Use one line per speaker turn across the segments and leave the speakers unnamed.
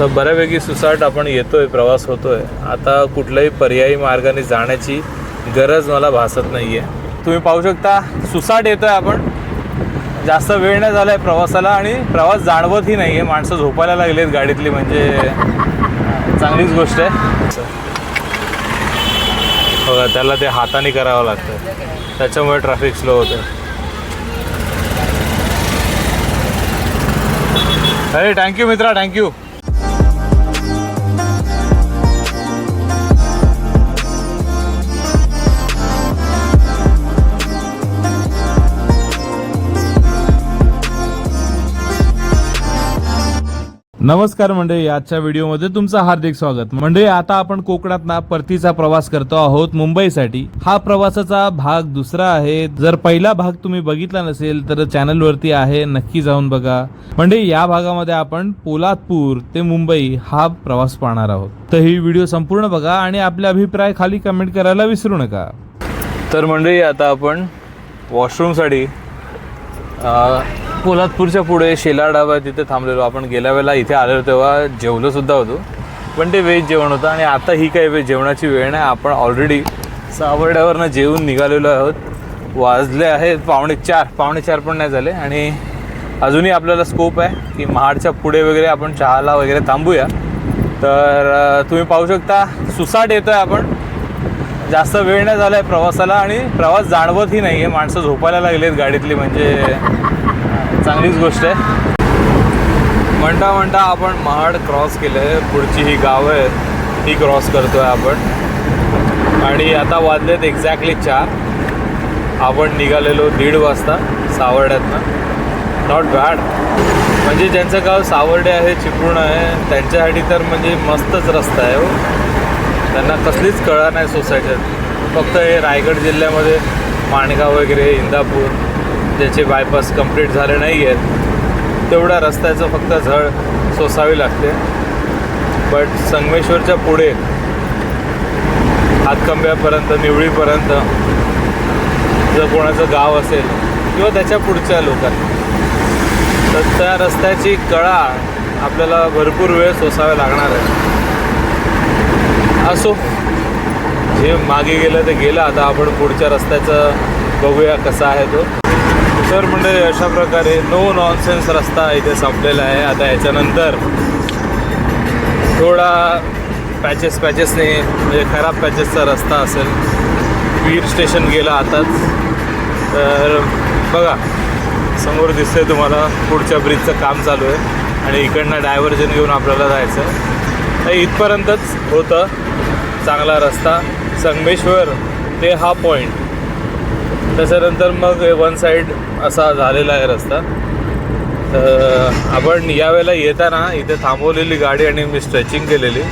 तर बऱ्यापैकी सुसाट आपण येतोय प्रवास होतोय. आता कुठल्याही पर्यायी मार्गाने जाण्याची गरज मला भासत नाही आहे तुम्ही पाहू शकता सुसाट येतोय आपण. जास्त वेळ नाही झाला आहे प्रवासाला आणि प्रवास जाणवतही नाही आहे माणसं झोपायला लागली आहेत गाडीतली म्हणजे चांगलीच गोष्ट आहे. बघा त्याला ते हाताने करावं लागतं. त्याच्यामुळे ट्रॅफिक स्लो होतं अरे थँक्यू मित्रा थँक्यू. नमस्कार मंडळी आजच्या व्हिडिओमध्ये तुमचं हार्दिक स्वागत. मंडळी आता आपण कोकणात ना परतीचा प्रवास करतो आहोत मुंबईसाठी. हा प्रवासाचा भाग दुसरा आहे. जर पहिला भाग तुम्ही बघितला नसेल तर चॅनलवरती आहे नक्की जाऊन बघा. मंडळी या भागामध्ये आपण पोलादपूर ते मुंबई हा प्रवास पाहणार आहोत. तर ही व्हिडिओ संपूर्ण बघा आणि आपले अभिप्राय खाली कमेंट करायला विसरू नका. तर मंडळी आता आपण वॉशरूमसाठी पोलादपूरच्या पुढे शेला डाबा तिथे थांबलेलो आपण गेल्या वेळेला इथे आलेलो तेव्हा जेवलो सुद्धा होतो. पण ते व्हेज जेवण होतं आणि आता ही काही वेळ जेवणाची वेळ नाही आपण ऑलरेडी सावर्ड्यावरनं जेवून निघालेलो आहोत. वाजले आहेत पावणे चार पावणे चार पण नाही झाले आणि अजूनही आपल्याला स्कोप आहे की महाडच्या पुढे वगैरे आपण चहाला वगैरे थांबूया. तर तुम्ही पाहू शकता सुसाट येतोय आपण. जास्त वेळ नाही झाला आहे प्रवासाला आणि प्रवास जाणवतही नाही आहे माणसं झोपायला लागलेत गाडीतली म्हणजे चांगलीच गोष्ट आहे. म्हणता म्हणता आपण महाड क्रॉस केलं आहे पुढची ही गावं आहेत ही क्रॉस करतो आहे आपण. आणि आता वाजलेत एक्झॅक्टली चार. आपण निघालेलो दीड वाजता सावर्ड्यातनं. नॉट बॅड म्हणजे ज्यांचं गाव सावर्डे आहे चिपळूण आहे त्यांच्यासाठी तर म्हणजे मस्तच रस्ता आहे हो. त्यांना कसलीच कळा नाही सोसायटीत. फक्त हे रायगड जिल्ह्यामध्ये माणगाव वगैरे इंदापूर ज्याचे बायपास कंप्लीट झाले नाही आहेत तेवढ्या रस्त्याचं फक्त झळ सोसावी लागते. बट संगमेश्वरच्या पुढे हातकंब्यापर्यंत निवळीपर्यंत जर कोणाचं गाव असेल किंवा त्याच्या पुढच्या लोकांना तर त्या रस्त्याची कळा आपल्याला भरपूर वेळ सोसाव्या लागणार आहे. असो जे मागे गेलं ते गेलं. आता आपण पुढच्या रस्त्याचं बघूया कसा आहे तो. तर म्हणजे अशा प्रकारे नो नॉनसेन्स रस्ता इथे संपलेला आहे. आता याच्यानंतर थोडा पॅचेस पॅचेसने म्हणजे खराब पॅचेसचा रस्ता असेल. वीर स्टेशन गेलं आताच. तर बघा समोर दिसतंय तुम्हाला पुढच्या ब्रिजचं काम चालू आहे. आणि इकडनं डायव्हर्जन घेऊन आपल्याला जायचं. तर इथपर्यंतच होतं चांगला रस्ता. संगमेश्वर ते हा पॉईंट त्याच्यानंतर मग वन साईड असा झालेला आहे रस्ता. तर आपण यावेळेला येताना इथे थांबवलेली गाडी आणि मी स्ट्रेचिंग केलेली.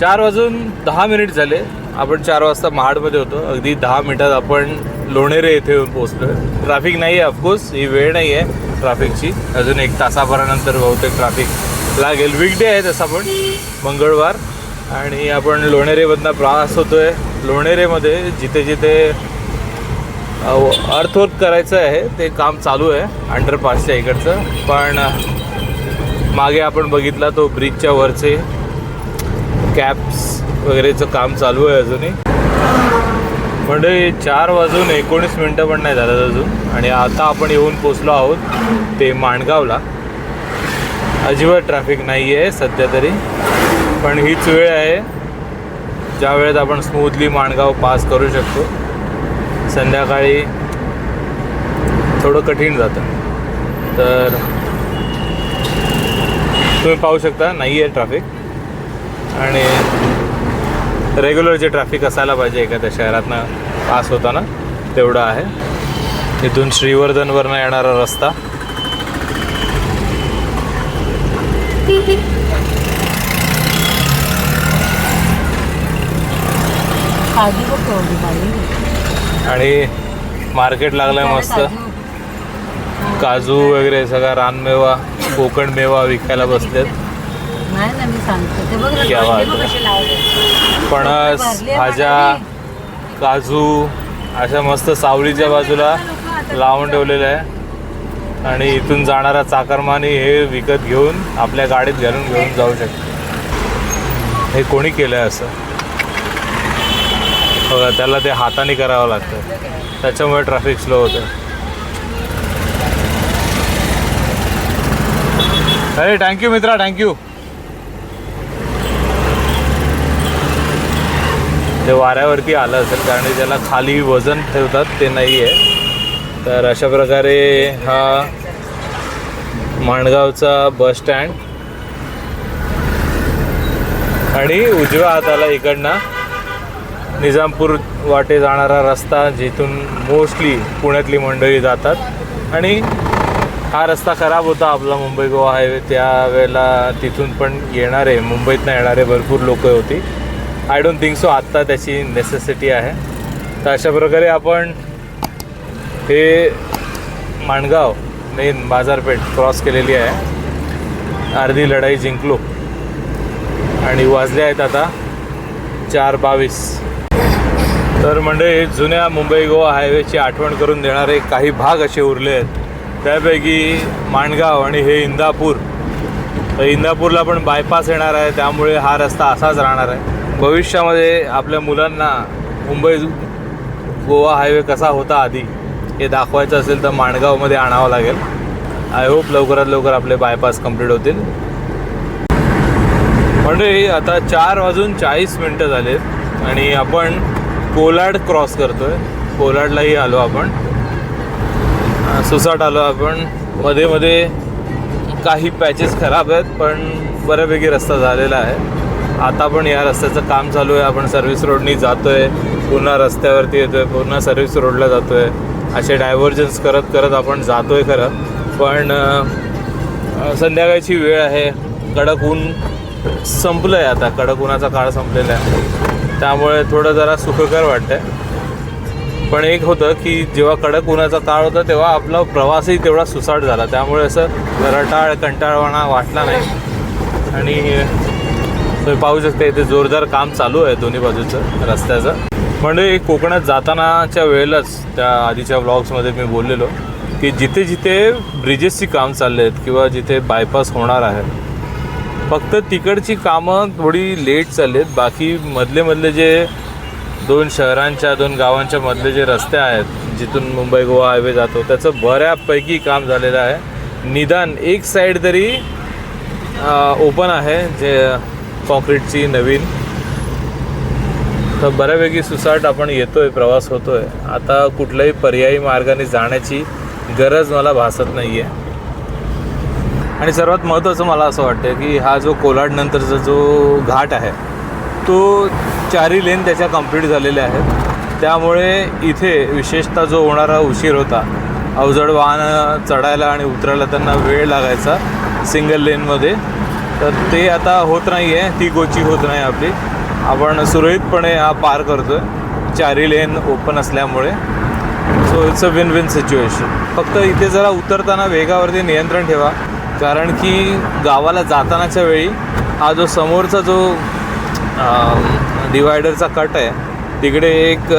चार वाजून दहा मिनिट झाले. आपण चार वाजता महाडमध्ये होतो. अगदी दहा मिनिटात आपण लोणेरे येथे येऊन पोहोचलो ट्रॅफिक नाही आहे ऑफकोर्स ही वेळ नाही आहे ट्रॅफिकची अजून एक तासाभरानंतर बहुतेक ट्रॅफिक लागेल. वीकडे आहे तसा पण मंगळवार. आणि आपण लोणेरेमधनं प्रवास होतो आहे लोणेरेमध्ये जिथे जिथे अर्थवर्क करायचं आहे ते काम चालू आहे अंडरपासच्या इकडचं. पण मागे आपण बघितला तो ब्रिजच्या वरचे कॅप्स वगैरेचं काम चालू आहे अजूनही. म्हणजे चार वाजून एकोणीस मिनटं पण नाही झालं अजून. आणि आता आपण येऊन पोचलो आहोत ते माणगावला. अजिबात ट्रॅफिक नाही आहे सध्या तरी. पण हीच वेळ आहे. ज्या वेळेत आपण स्मूथली माणगाव पास करू शकतो संध्याकाळी थोडं कठीण जातं. तर तुम्ही पाहू शकता नाही आहे ट्रॅफिक आणि रेग्युलर जे ट्रॅफिक असायला पाहिजे एखाद्या शहरातनं पास होताना तेवढं आहे. इथून श्रीवर्धनवरनं येणारा रस्ता. आणि मार्केट लागलंय मस्त. काजू. वगैरे सगळा रानमेवा कोकण मेवा विकायला बसलेत.
नाही ना मी सांगते. ते बघ ना,
क्या
कांदे
बात
बघ
आहे.
कसे लावले.
फणस
भरले
भाज्या. काजू अशा मस्त सावलीच्या बाजूला लावून ठेवलेलं आहे. आणि इथून जाणारा चाकरमानी हे विकत घेऊन आपल्या गाडीत घालून घेऊन जाऊ शकतो हे कोणी केलं आहे असं? बघा त्याला ते हाताने करावं लागतं. त्याच्यामुळे ट्रॅफिक स्लो होतं. अरे थँक्यू मित्रा थँक्यू ते वाऱ्यावरती आलं असेल कारण ज्याला त्याला खाली वजन ठेवतात ते नाही आहे तर अशा प्रकारे हा माणगावचा बस स्टँड आणि उजव्या हाताला इकडनं निजामपूर वाटे जाणारा रस्ता जिथून मोस्टली पुण्यातली मंडळी जातात. आणि हा रस्ता खराब होता आपला मुंबई गोवा हायवे. त्यावेळेला तिथून पण येणारे मुंबईतनं येणारे भरपूर लोक होती. आय डोंट थिंक सो आत्ता त्याची नेसेसिटी आहे. तर अशा प्रकारे आपण हे माणगाव मेन बाजारपेठ क्रॉस केलेली आहे. अर्धी लढाई जिंकलो. आणि वाजले आहेत आता चार बावीस. तर म्हणजे जुन्या मुंबई गोवा हायवेची आठवण करून देणारे काही भाग असे उरले आहेत. त्यापैकी माणगाव आणि हे इंदापूर. तर इंदापूरला पण बायपास येणार आहे त्यामुळे हा रस्ता असाच राहणार आहे. भविष्यामध्ये आपल्या मुलांना मुंबई गोवा हायवे कसा होता आधी हे दाखवायचं असेल तर माणगावमध्ये आणावं लागेल. आय होप लवकरात लवकर आपले बायपास कंप्लीट होतील. म्हणजे आता चार वाजून चाळीस मिनटं झालेत आणि आपण कोलाड क्रॉस करतोय. कोलाडलाही आलो आपण. सुसाट आलो आपण. मध्ये मध्ये काही पॅचेस खराब आहेत पण बऱ्यापैकी रस्ता झालेला आहे. आता पण या रस्त्याचं काम चालू आहे. आपण सर्व्हिस रोडनी जातोय. पुन्हा रस्त्यावरती येतोय. पुन्हा सर्व्हिस रोडला जातोय. असे डायव्हर्जन्स करत करत आपण जातोय खरं. पण संध्याकाळची वेळ आहे. कडक ऊन संपलं आहे आता. कडक उन्हाचा काळ संपलेला आहे. त्यामुळे थोडं जरा सुखकर वाटतंय. पण एक होतं की जेव्हा कडक उन्हाचा काळ होता तेव्हा आपला प्रवासही तेवढा सुसाट झाला. त्यामुळे असं रटाळ कंटाळवाणा वाटला नाही. आणि तुम्ही पाहू शकता इथे जोरदार काम चालू आहे दोन्ही बाजूचं रस्त्याचं. म्हणजे कोकणात जातानाच्या वेळेलाच त्या आधीच्या व्लॉग्समध्ये मी बोललेलो की जिथे जिथे ब्रिजेसची काम चालले आहेत किंवा जिथे बायपास होणार आहे फक्त तिकडची कामं थोडी लेट चालली आहेत बाकी मधले मधले जे दोन शहरांच्या दोन गावांच्या मधले जे रस्ते आहेत जिथून मुंबई गोवा हायवे जातो त्याचं बऱ्यापैकी काम झालेलं आहे. निदान एक साईड तरी ओपन आहे जे कॉन्क्रीटची नवीन. तर बऱ्यापैकी सुसाट आपण येतो आहे प्रवास होतो आहे आता कुठल्याही पर्यायी मार्गाने जाण्याची गरज मला भासत नाही आहे आणि सर्वात महत्त्वाचं मला असं वाटतं की हा जो कोलाडनंतरचा जो घाट आहे तो चारी लेन त्याच्या कंप्लीट झालेल्या आहेत. त्यामुळे इथे विशेषतः जो होणारा उशीर होता अवजड वाहनं चढायला आणि उतरायला त्यांना वेळ लागायचा सिंगल लेनमध्ये तर ते आता होत नाही आहे ती गोची होत नाही आपली. आपण सुरळीतपणे हा पार करतो आहे चारी लेन ओपन असल्यामुळे. So it's a win win situation फक्त इथे जरा उतरताना वेगावरती नियंत्रण ठेवा. कारण की गावाला जातानाच्या वेळी हा जो समोरचा जो डिवायडरचा कट आहे तिकडे एक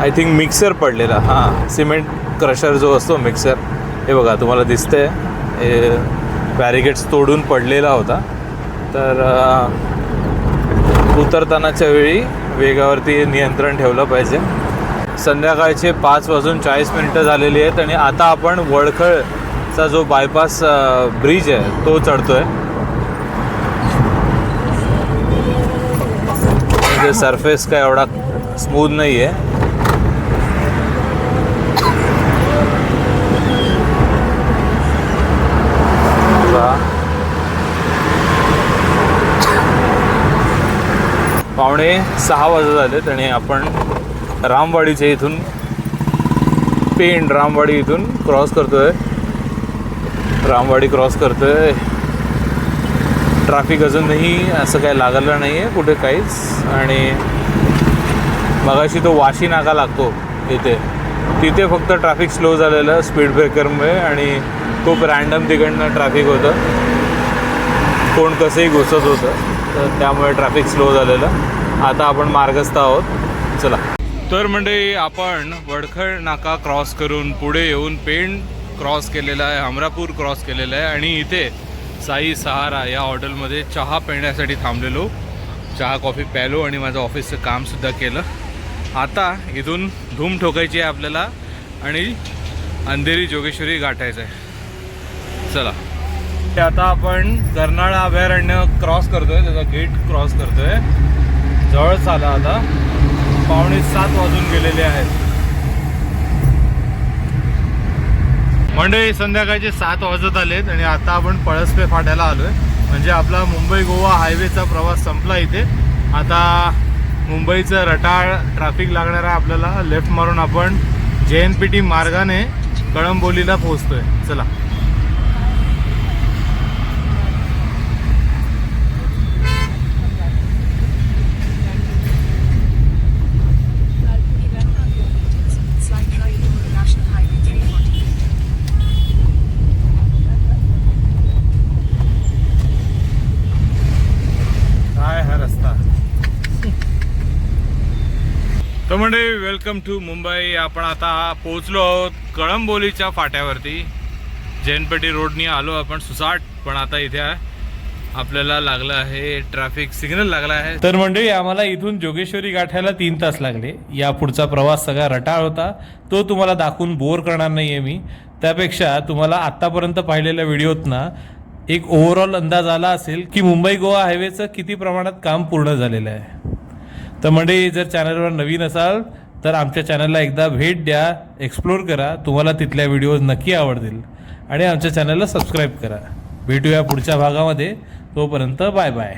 आय थिंक मिक्सर पडलेला. हां सिमेंट क्रशर जो असतो मिक्सर हे बघा तुम्हाला दिसतंय. हे बॅरिकेड्स तोडून पडलेला होता. तर उतरतानाच्या वेळी वेगावरती नियंत्रण ठेवलं पाहिजे. संध्याकाळचे पाच वाजून चाळीस मिनटं झालेली आहेत आणि आता आपण वडखळचा जो बायपास ब्रिज आहे तो चढतोय. म्हणजे सरफेस काय एवढा स्मूथ नाही आहे पावणे सहा वाजत झालेत आणि आपण रामवाडीच्या इथून पेंड रामवाडी इथून क्रॉस करतोय. रामवाडी क्रॉस करतोय. ट्रॅफिक अजूनही असं काही लागलं नाही आहे कुठे काहीच. आणि मगाशी तो वाशी नाका लागतो इथे. तिथे फक्त ट्रॅफिक स्लो झालेलं स्पीड ब्रेकरमुळे आणि खूप रॅन्डम तिकडनं ट्रॅफिक होतं. कोण कसंही घुसत होतं तर त्यामुळे ट्रॅफिक स्लो झालेलं. आता आपण मार्गस्थ आहोत. चला. तर म्हणजे आपण वडखळ नाका क्रॉस करून पुढे येऊन पेण क्रॉस केलेला आहे हमरापूर क्रॉस केलेला आहे आणि इथे साई सहारा या हॉटेलमध्ये चहा पिण्यासाठी थांबलेलो. चहा कॉफी प्यालो आणि माझं ऑफिसचं कामसुद्धा केलं. आता इथून धूम ठोकायची आहे आपल्याला आणि अंधेरी जोगेश्वरी गाठायचं आहे. चला. ते आता आपण कर्नाळा अभयारण्य क्रॉस करतोय त्याचा गेट क्रॉस करतोय. जवळच आला आता. पावणे सात वाजून गेलेले आहेत. मंडळी संध्याकाळचे सात वाजत आलेत आणि आता आपण पळसपे फाट्याला आलोय. म्हणजे आपला मुंबई गोवा हायवेचा प्रवास संपला इथे. आता मुंबईचं रटाळ ट्रॅफिक लागणार आहे आपल्याला. लेफ्ट मारून आपण जे एन पी टी मार्गाने कळंबोलीला पोहोचतोय. चला. तर म्हणजे वेलकम टू मुंबई. आपण आता पोहोचलो आहोत कळंबोलीच्या फाट्यावरती. जैनपेटी रोडनी आलो आपण सुसाट पण आता इथे आपल्याला लागलं आहे ट्रॅफिक सिग्नल लागला आहे. तर मंडळी आम्हाला इथून जोगेश्वरी गाठायला तीन तास लागले. या पुढचा प्रवास सगळा रटाळ होता. तो तुम्हाला दाखवून बोर करणार नाही आहे मी. त्यापेक्षा तुम्हाला आत्तापर्यंत पाहिलेल्या व्हिडिओत ना एक ओव्हरऑल अंदाज आला असेल की मुंबई गोवा हायवेचं किती प्रमाणात काम पूर्ण झालेलं आहे. तर मंडळी जर चॅनलवर नवीन असाल तर आमच्या चॅनलला एकदा भेट द्या एक्सप्लोर करा. तुम्हाला तिथल्या व्हिडिओज नक्की आवडतील. आणि आमच्या चॅनलला सबस्क्राईब करा. भेटूया पुढच्या भागामध्ये. तोपर्यंत बाय बाय